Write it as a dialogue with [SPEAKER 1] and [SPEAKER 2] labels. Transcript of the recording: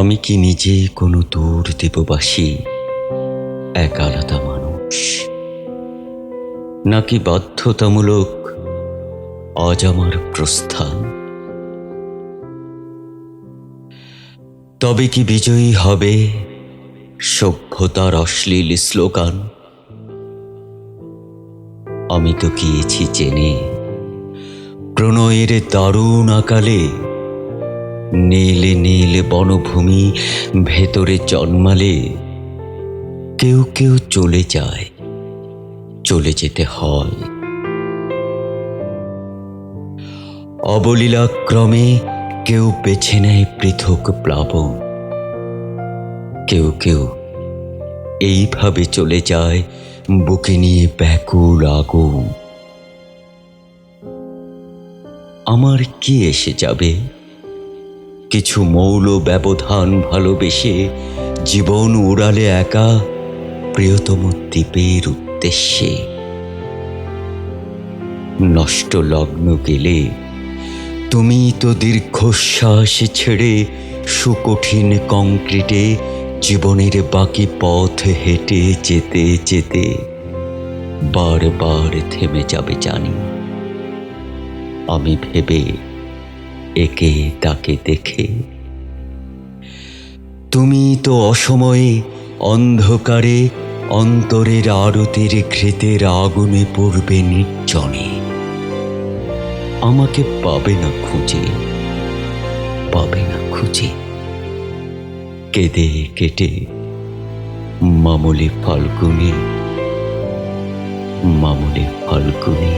[SPEAKER 1] আমি কি নিজে কোনো দূর দেববাসী? এক আলাদা মানুষ? নাকি বাধ্যতামূলক আজ আমার প্রস্থান? তবে কি বিজয়ী হবে সভ্যতার অশ্লীল স্লোগান আমি তো গিয়েছি জেনে। প্রণয়ের দারুণ আকালে নীলে নীলে বনভূমি ভেতরে জন্মালে কেউ কেউ চলে যায়, চলে যেতে হয়। অবলীলাক্রমে কেউ বেছে নেয় পৃথক প্লাবন। কেউ কেউ এইভাবে চলে যায় বুকে নিয়ে ব্যাকুল আগুন। আমার কি এসে যাবে? কিছু মৌল ব্যবধান ভালোবেসে জীবন উড়ালে একা প্রিয়তম দ্বীপের উদ্দেশ্যে। নষ্ট লগ্ন গেলে তুমি তো দীর্ঘশ্বাস ছেড়ে সুকঠিন কংক্রিটে জীবনের বাকি পথ হেঁটে যেতে যেতে বারবার থেমে যাবে জানি। আমি ভেবে একে তাকে দেখে। তুমি তো অসময়ে অন্ধকারে অন্তরের আরতির ঘৃতের আগুনে পড়বে নির্জনে। আমাকে পাবে না খুঁজে, পাবে না খুঁজে। কেঁদে কেটে মামলে ফাল্গুনে মামলে ফাল্গুনে।